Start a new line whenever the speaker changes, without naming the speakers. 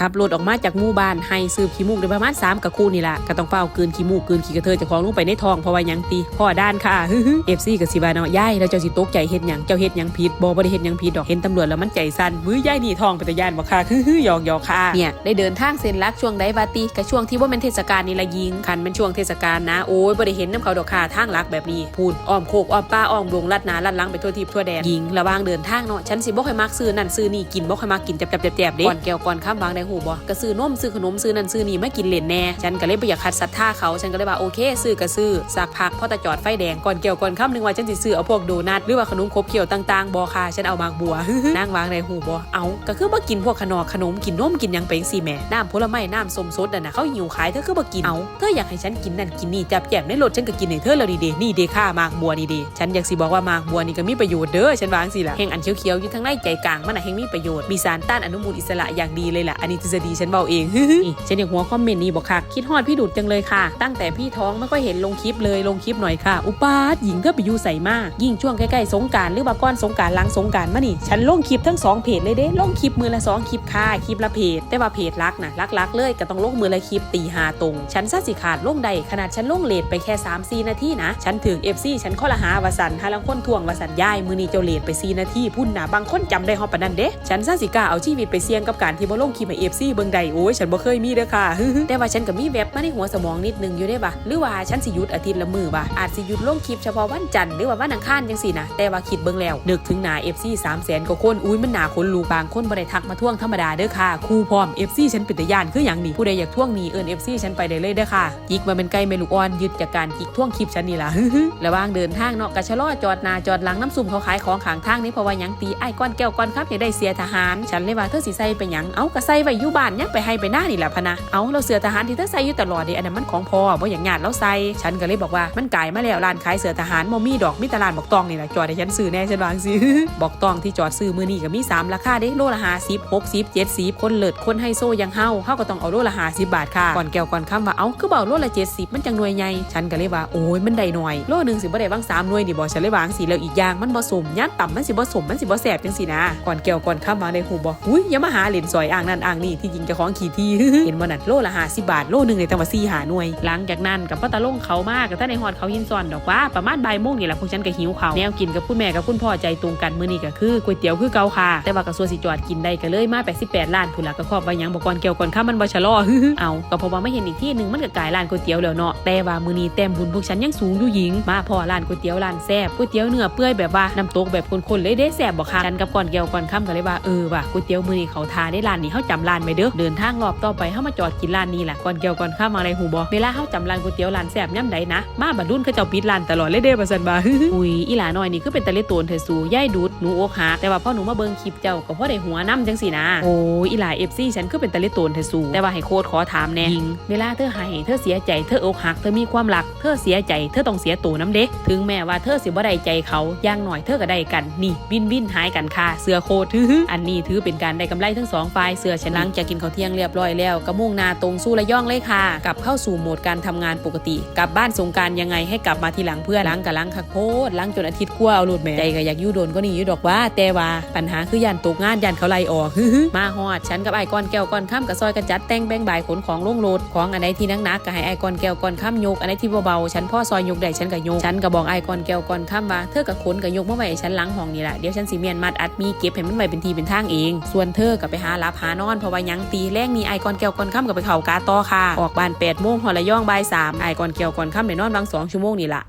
ขับรถออกมาจากหมู่บ้านให้ซื้อขี้มูกได้ประมาณ3กระคู่นี่ล่ะก็ต้องเฝ้าวกลืนขี้มูกกลืนขี้กระเทยเจะของลงไปในท้องเพราะว่าหยังตีพ่อด้านค่ะเอฟซีกับสิบาเนาะยายแล้วเจ้าสิตกใจเฮ็ดหยังเจ้าเฮ็ดหยังผิดบ่บ่ได้เฮ็ดหยังผิดดอกเห็นตำรวจแล้วมันใจสั่นมื้อยายนี่ท้องเป็นตาย่านบ่ค่ะหยอกหยอกค่ะเนี่ยได้เดินทางเส้นลักช่วงใดบาติก็ช่วงที่บ่แม่นเทศกาลนี่ละยิงคันเป็นช่วงเทศกาลนะโอ้ยบ่ได้เห็นน้ำเขาดอกค่ะทางลักแบบนี้พูดอ้อมโคกอ้อมป้าอ้อมดงลัดหนาลัดหลังไปทั่วทิพย์ทั่วแดนยิงระหว่างเดินทางเนาะฉันสิบ่ค่อยมักซื้อนั่นซื้อนี่กินบ่ค่อยมักกินแจ๊บๆๆๆเด้ก่อนแก้วก่อนข้ามวางในหูบ่ก็ซื้อนมซื้อขนมซื้อนั่นซื้อนี่มากินเล่นแน่ฉันก็เลยบ่อยากขัดศรัทธาเขาฉันก็เลยว่าโอเค ซื้อก็ซื้อสักพักพอตะจอดไฟแดงก่อนแก้วก่อนค่ำหนึ่งว่าฉันสิซื้อเอาพวกโดนัทหรือว่าขนมครบเคี้ยวต่างๆบ่ค่ะฉันเอามากบัวนั่งวางในหูบ่เอาก็คือบ่กินพวกขนมขนมกินนมกินยังไปจังซี่แม่น้ำผลไม้น้ำส้มสดน่ะนะเขาหิวขายเธอคือบ่กินเอาเธออยากให้ฉันกินนั่นกินนี่จับแจมในรถฉันก็กินให้เธอแล้วดีเดนี่เดค่ามากบัวนี่เดฉันอยากสิบอกว่ามากบัวนี่ก็มีประโยชน์เด้อฉันวางสิล่ะแห่งอันเขียวๆอยู่ทางในใจกลางมันน่ะแห่งมีประโยชน์มีสารต้านอนุมูลอิสระอย่างดีเลยล่ะอันนี้ทฤษฎีฉันเบาเองนี่ฉันอยากหัวคอมเมนต์นี้บอกค่ะ คิดฮอดพี่ดูดจังเลยค่ะ ตั้งแต่พี่ท้องไม่ค่อยเห็นลงคลิปเลยลงคลิปหน่อยค่ะ อุปาทหญิงเธอไปอยู่ใส่มากยิ่งช่วงใกล้ๆสงการหรือว่าก้อนสงการล้างสงการมานี่ ฉันลงคลิปทั้งสองเพจเลยเด้ลงคลิปมือละสองคลิปค่ะคลิปละเพจ แต่ว่าเพจรักนะรักๆเลยก็ต้องลงมือละคลิปตีหาตรง ฉันซะสิขาดลงใดขนาดฉันลงเลทไปแค่3 4นาทีนะ ฉันถึง FC ฉันข้อละหาวาสันหาลังคนทวงวาสันย่ายมือนี้เจ้าเลทไป4นาทีพุ่นนะบางคนจำได้ฮอปนันเด้ฉันซะสิกาเอาชีวิตไปเสี่ยงกับการที่บ่ลงคลิปให้ FC เบิ่งใดโอ้ยฉันบ่เคยมีเด้อค่ะแต่ว่าฉันก็มีแวบมาในหัวสมองนิดนึงอยู่ได้บ่ะหรือว่าฉันสิหยุดอาทิตย์ละมือบ่ะอาจสิหยุดลงคลิปเฉพาะวันจันทร์หรือว่าวันอังคารจังซี่นะแต่ว่าคิดเบิ่งแล้วนึกถึงหน้า FC 300,000กว่าคนอุ้ยมันหนาคนลูกบางคนบ่ได้ทักมาท่วงธรรมดาเด้อค่ะครูพร้อม FC ฉันเป็นตาย่านคือหยังนี่ผู้ใดอยากท่วงนี้เอิ้น FC ฉันไปได้เลยเด้อค่ะจิกมาเป็นไก่แม่ลูกอ่อนยึดจากการจิกท่วงคลิปฉันนี่ล่ะระหว่างเดินทางเนาะกระชะลอจอดนาจอดหลังน้ำซุ่มเขาขายของขางทางนี่เพราะว่ายังตีไอ้ก้อนแก้วก้อนครับอยาได้เสียทหาร ฉันเลยว่าเธอสิใส่ไปหยังเอากระใส่ไวอยู่บ้านยังไปให้ไปหน้านี่แหละพะนะเอาเราเสือทหารที่เธอใส่อยู่ตลอดเดะอันนั้นมันของพ่อบ่อย่างญาติเราใส่ฉันก็เลยบอกว่ามันกลายมาแล้วร้านขายเสือทหารมมีดอกมีแตลาดบอกตองนี่แหละจอดให้ฉันซื้อแน่ฉันวางซื้อบอกตองที่จอดซื้อมือนี่ก็มีสามราคาเด้โลละห้าสิบหกสิบเจ็ดสิบคนเลิศคนไฮโซยังเฮาเฮาก็ต้องเอาโลละห้าสิบบาทค่ะก่อนแก้วก่อนคำว่าเอาคือเบาโลละเจ็ดสิบมันจังหน่วยใหญ่ฉันก็เลยว่าโอ้ยมันได้หน่อยโลหนึ่งสิบ่ได้บางสามหน่วยนี่บ่ฉันเลยวางสีแล้วอีกอย่างมันบ่สมย่านต่ำมันสิบ่สมมันสิบ่แสบจังสินะก่อนแก้วก่อนคำวางในหูบอกอุ้ยอย่ามาหาเหรียญซอยอ่างนั่นอ่างนี่ที่จริงเจะของขี่ที่เห็นบ่นั่นโลละห้าสิบบาทโลหนึ่งเลยแต่ว่าสี่หาหน่วย หลังจากนั้นกับพ่อตาลงเขามากกับท่านในฮอดเขาหินซอนดอกว่าประมาณบ่ายโมงนี่แหละพวกฉันก็หิวเขาแนวกินกับคุณแม่กับคุณพ่อใจตรงกันมื้อนี้ก็คือก๋วยเตี๋ยวคือเกาค่ะ แต่ว่ากระทรวงสิจอดกินได้ก็เลยมา88ล้านพุ่นละก็ครอบไว้หยังบอกก่อนเกี่ยวก่อนข้ามันบ่ชะลอเอาก็เพราะว่าไม่เห็นอีกที่หนึงมันก็กลายร้านก๋วยเตี๋ยวแล้วเนาะแต่ว่ามื้อนี้แต้มบุญพวกฉันยังสูงอยู่หญิงมาพอร้านก๋วยเตี๋ยวร้านแซ่บก๋วยเตี๋ยวเนื้อเปื่อยแบบว่าน้ำตกแบบข้นๆเลยเด้แซ่บบ่ค่ะฉันกับก่อนเกี่ยวก่อนค่ำก็เลยว่าเออว่ะก๋วยเตี๋ยวมื้อนี้เขาทาได้ร้านนี้เฮาจำร้านไว้เด้อเดินทางรอบต่อไปเฮามาจอดกินร้านนี้แหละก่อนเกี่ยวก่อนค่ำอะไรหูบ่เวลาเฮาจำร้านก๋วยเตี๋ยวร้านแซ่บย่ำใดนะ มาบัดรุ่นเขาเจ้าปิดร้านตลอดเลยเด้อว่าซั่นบ่าอุ้ยอีหลาน้อยนี่คือเป็นตะเลโตนเธอสูย่ายดูดหนูอกหักแต่ว่าพ่อหนูมาเบิ่งคลิปเจ้าก็พ่อได้หัวน้ำจังสินะโอ้ยอีหลา FC ฉันคือเป็นตะเลโตนเธอสูแต่ว่าให้โคตรขอถามแน่ยิงเวลาเธอให้เธอเสียใจเธออกหักเธอมีความรักเธอเสียใจเธอต้องเสียตัวน้ำเด้ถึงแม้ว่าเธอสิบ่ได้ใจเขาอย่างหน่อยเธอก็ได้กันนี่วินวินหายกันค่ะเสือโคตรอันนี้ถือเป็นการได้กำไรทั้งสองฝ่ายเสือฉันหลังจากกินข้าวเที่ยงเรียบร้อยแล้วก็มุ่งหนาตรงสู้ระย่องเลยค่ะกลับเข้าสู่โหมดการทำงานปกติ กลับบ้านสงกรารยังไงให้กลับมาทีหลังเพื่อนล้างกับล้างคักโพดล้างจนอาทิตย์กว่าเอาโลดแหม่ใจก็อยากอยู่โดนก็นี่อยู่ดอกว่า แต่ว่าปัญหาคือยานตกงานยานเขาไล่ออกมาฮอดฉันกับไอ้ก้อนแก้วก้อนข้ามกับซอยกันจัดแต่งแบ่งบ่ายขนของลงโลดของอันไหนที่นักนักๆก็ให้ไอ้ก้อนแก้วก้อนข้ามยกอันไหนที่เบาๆฉันพ่อซอยยกได้ฉันก็ยกฉันก็บอกไอ้ก้อนแก้วก้อนข้ามว่าเธอกับขนกับยกมาไว้ให้ฉันหล้างห้องนี่แหละเดี๋ยวฉันสิเมียนมัดอัดมีเก็บให้มันไว้เป็นทีเป็นทางเอง ส่วนเธอก็ไปหารับหานอนเพราะว่ายังตีแรงนี้ไอ้ก้อนแก้วก่อนข้ามกับไปเข่ากาต่อค่ะ ออกบ้าน8โมงหอละย่องบ่ายสามไอ้ก้อนแก้วก่อนข้ามได้นอนบางสองชั่วโมงนี่ละ